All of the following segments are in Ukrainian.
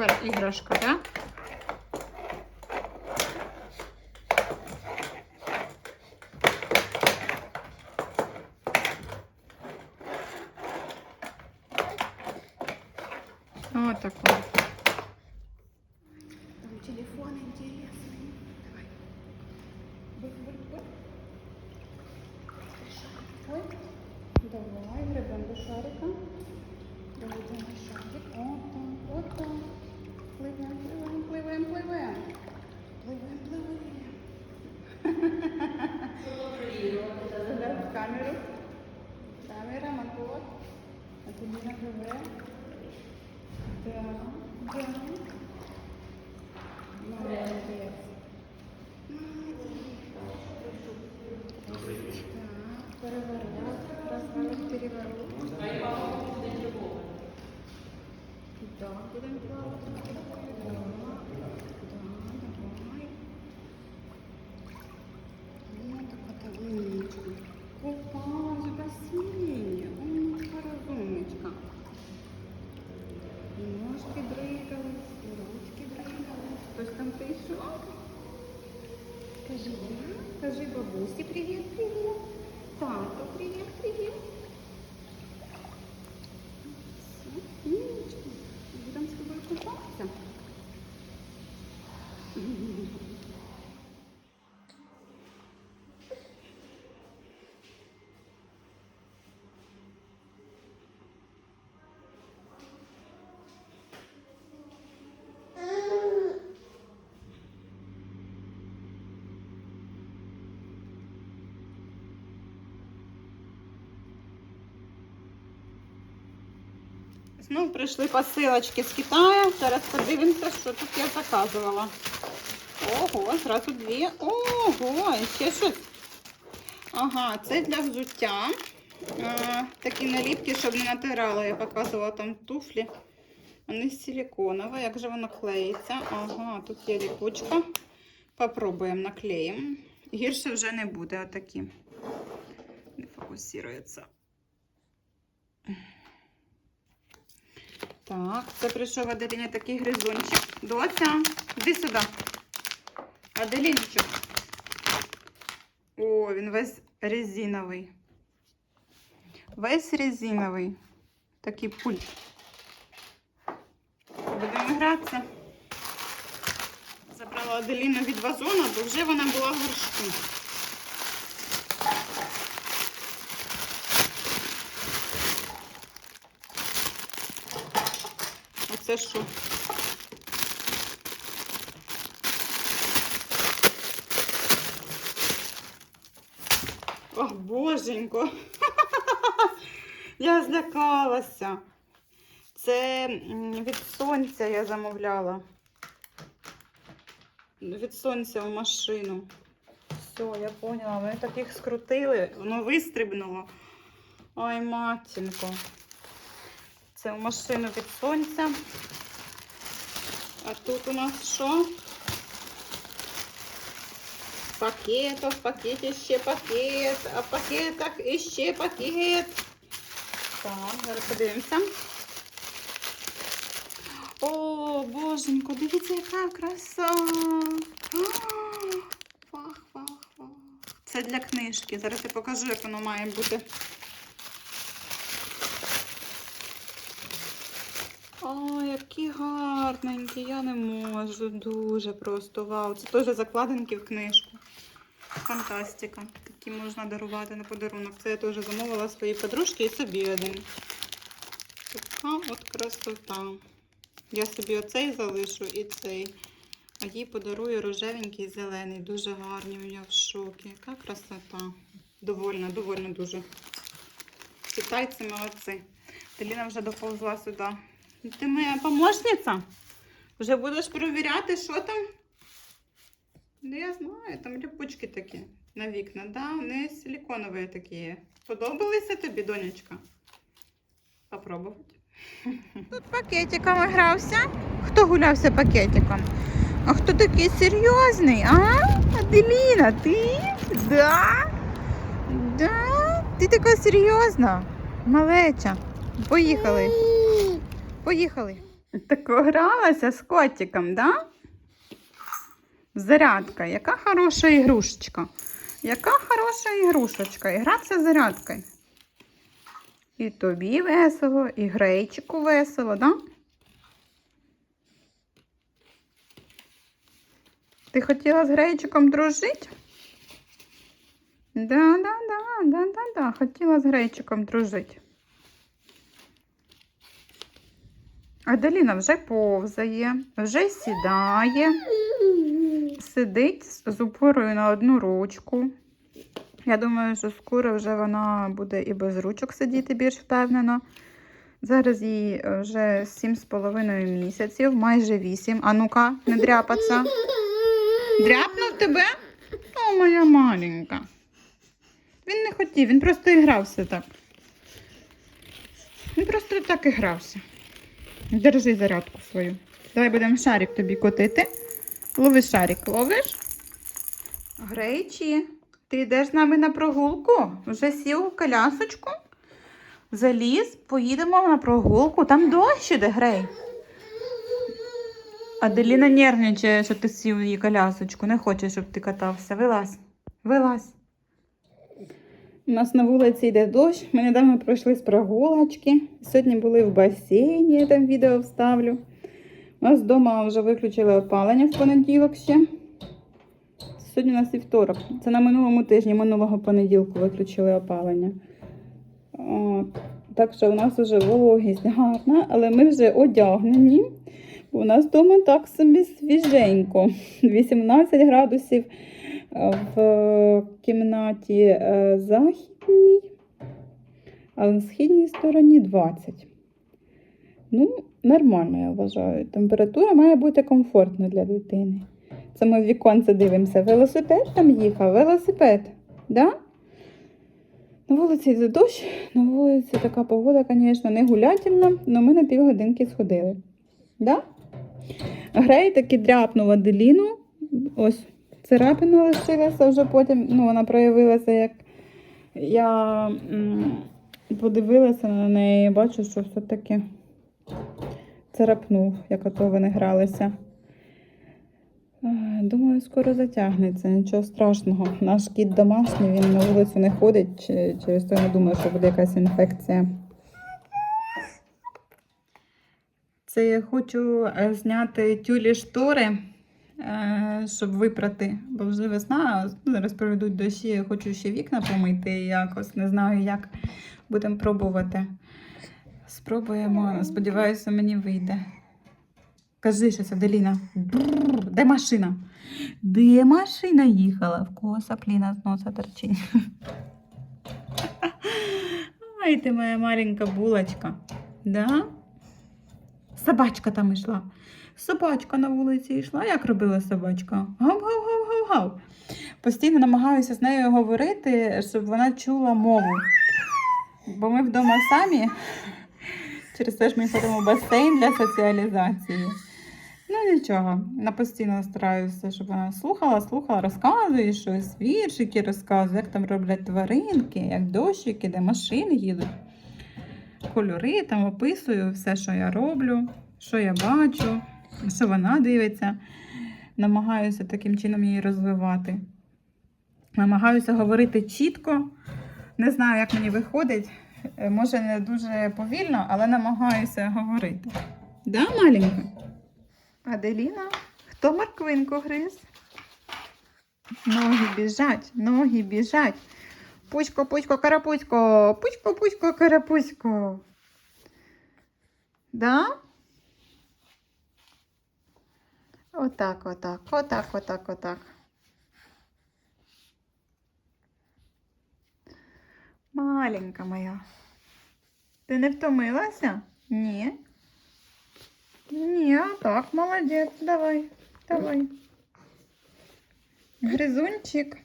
супер іграшка, так? Вот такой. Там телефон интересный. Давай. Бык, бык, бык. Давай, гребем до шарика. Доведемо шарик. Вот там, вот там. Пливем, пливем, пливем, пливем. Пливем, пливем. В камеру. Камера, мотор. А тобі на пливе. Да, да. Молодец. Так, переворот, разворот, переворот. Да, будем плавать. Да, да, давай. Ну, так это умничка. Купалась в бассейне. Умничка, разумничка. І Ножки дригались, і ручки дригались. Хтось там прийшов. Кажи. Кажи бабусі привіт, привіт. Тату, привіт, привіт. Все, умничка. Будемо з тобою купатися. Знову прийшли посилочки з Китаю. Зараз подивимося, що тут я заказувала. Ого, зразу дві. Ого, ще щось. Ага, це для взуття. А, такі наліпки, щоб не натирало. Я показувала там туфлі. Вони силиконові. Як же воно клеїться? Ага, тут є ліпучка. Попробуємо наклеїмо. Гірше вже не буде отакі. Не фокусується. Так, це прийшов Аделіні такий гризунчик. Доця, іди сюди. Аделінчик. О, він весь резиновий. Весь резиновий. Такий пульт. Будемо гратися. Забрала Аделіну від вазону, бо вже вона була в горшку. Оце що? Ох, боженько. Я злякалася. Це від сонця я замовляла. Від сонця в машину. Все, я поняла. Вони таких скрутили, воно вистрибнуло. Ой, матінко. Це в машину від сонця. А тут у нас що? Пакет, в пакеті ще пакет, а в пакетах іще пакет. Так, зараз подивимося. О, боженько, дивіться, яка краса. Фах, фах, фах. Це для книжки. Зараз я покажу, як воно має бути. О, які гарненькі, я не можу. Дуже просто вау. Це теж закладинки в книжку. Фантастика. Такі можна дарувати на подарунок. Це я теж замовила своїй подружці і собі один. Така от красота. Я собі оцей залишу і цей. А їй подарую рожевенький і зелений. Дуже гарні. Я в шокі. Яка красота. Довольна, довольна дуже. Китайці молодці. Таліна вже доповзла сюди. Ти моя помощниця? Вже будеш перевіряти, що там? Ну, я знаю, там ліпучки такі на вікна, да? Вони силиконові такі. Подобалися тобі, донечка? Попробувати. Тут пакетиками грався. Хто гулявся пакетиком? А хто такий серйозний? А? Аделіна, ти? Да? Да? Ти така серйозна. Малеча. Поїхали. Поїхали. Так гралася з котиком, да? Зарядка. Яка хороша ігрушечка. Яка хороша ігрушечка. І гратися зарядкою. І тобі весело, і грейчику весело, да? Ти хотіла з грейчиком дружити? Да, да, да, да, да, да. Хотіла з грейчиком дружити. Аделіна вже повзає, вже сідає, сидить з упорою на одну ручку. Я думаю, що скоро вже вона буде і без ручок сидіти більш впевнено. Зараз їй е, вже 7,5 місяців, майже 8. А ну-ка, не дряпаться. Дряпнув тебе? О, моя маленька. Він не хотів, він просто і грався так. Він просто так і грався. Держи зарядку свою. Давай будемо шарик тобі котити. Лови шарик, ловиш? Грейчі, ти йдеш з нами на прогулку? Вже сів у колясочку? Заліз, поїдемо на прогулку. Там дощ іде, Грей. Аделіна нервничає, що ти сів її колясочку. Не хоче, щоб ти катався. Вилазь. Вилазь. У нас на вулиці йде дощ. Ми недавно пройшли з прогулочки. Сьогодні були в басейні, я там відео вставлю. У нас вдома вже виключили опалення в понеділок ще. Сьогодні у нас і вівторок. Це на минулому тижні, минулого понеділку виключили опалення. От. Так що у нас вже вологість гарна, але ми вже одягнені. У нас вдома так собі свіженько. 18 градусів в кімнаті е, західній, а на східній стороні 20. Ну, нормально, я вважаю. Температура має бути комфортна для дитини. Це ми в віконце дивимося. Велосипед там їхав, велосипед. Да? На вулиці йде дощ, на вулиці така погода, звісно, не гулятельна, але ми на півгодинки сходили. Да? Грей таки дряпнув Аделіну. Ось царапина лишилася вже потім. Ну, вона проявилася, як я подивилася на неї, і бачу, що все-таки царапнув, як ото вони гралися. Е, Думаю, скоро затягнеться, нічого страшного. Наш кіт домашній, він на вулицю не ходить, через то я не думаю, що буде якась інфекція. Це я хочу е, зняти тюлі штори, щоб випрати, бо вже весна, зараз проведуть дощі, хочу ще вікна помити якось. Не знаю, як будемо пробувати. Спробуємо, сподіваюся, мені вийде. Кажи щось, Аделіна. Бррр, Де машина? Де машина їхала? В кого сапліна з носа торчить. Ай, ти моя маленька булочка. Да? Собачка там йшла. Собачка на вулиці йшла. Як робила собачка? Гав-гав-гав-гав-гав. Постійно намагаюся з нею говорити, щоб вона чула мову. Бо ми вдома самі. Через те ж ми ходимо в басейн для соціалізації. Ну нічого, на постійно стараюся, щоб вона слухала, слухала, розказує щось, віршики розказує, як там роблять тваринки, як дощики, де машини їдуть. Кольори там описую все, що я роблю, що я бачу, що вона дивиться. Намагаюся таким чином її розвивати. Намагаюся говорити чітко. Не знаю, як мені виходить. Е, Може, не дуже повільно, але намагаюся говорити. Да, маленька? Аделіна, хто морквинку гриз? Ноги біжать, ноги біжать. Пусько, пусько, карапусько, пусько, пусько, карапусько. Да? Отак, отак, отак, отак, отак. Маленька моя. Ти не втомилася? Ні. Ні, так, молодець, давай, давай. Гризунчик.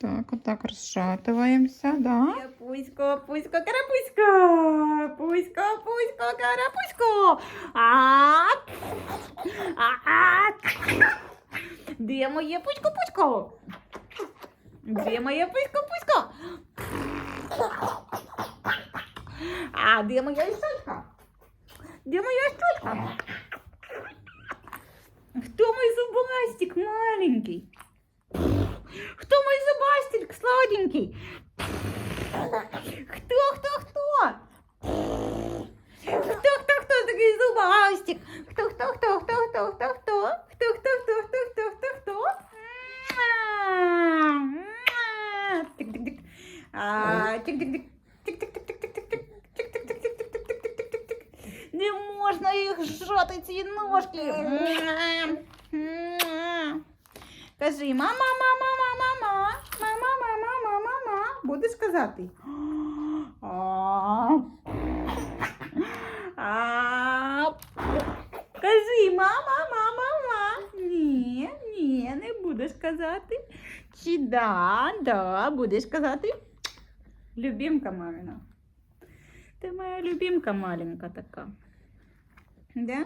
Так, отак розшатуємося, да? Пусько, пусько, карапусько, пусько, пусько, карапусько. А, а, де моє пусько, пусько? Де моє пусько, пусько? А де моя лисичка? Де моя штучка? Хто мой зубастик маленький? Хто мой зубастик сладенький? Хто, хто, хто? Хто, хто, хто такий зубастик? Хто, хто, хто, хто, хто, хто, хто? Хто, хто, хто, хто, хто, хто, хто? Тик-тик-тик. А, Тик-тик-тик. Не можна їх жати, ці ножки. Кажи, мама, мама, Будеш казати? Кажи, мама, мама, мама. Ні, ні, не будеш казати. Чи да, да, будеш казати. Любімка мамина. Ти моя любімка маленька така. Да?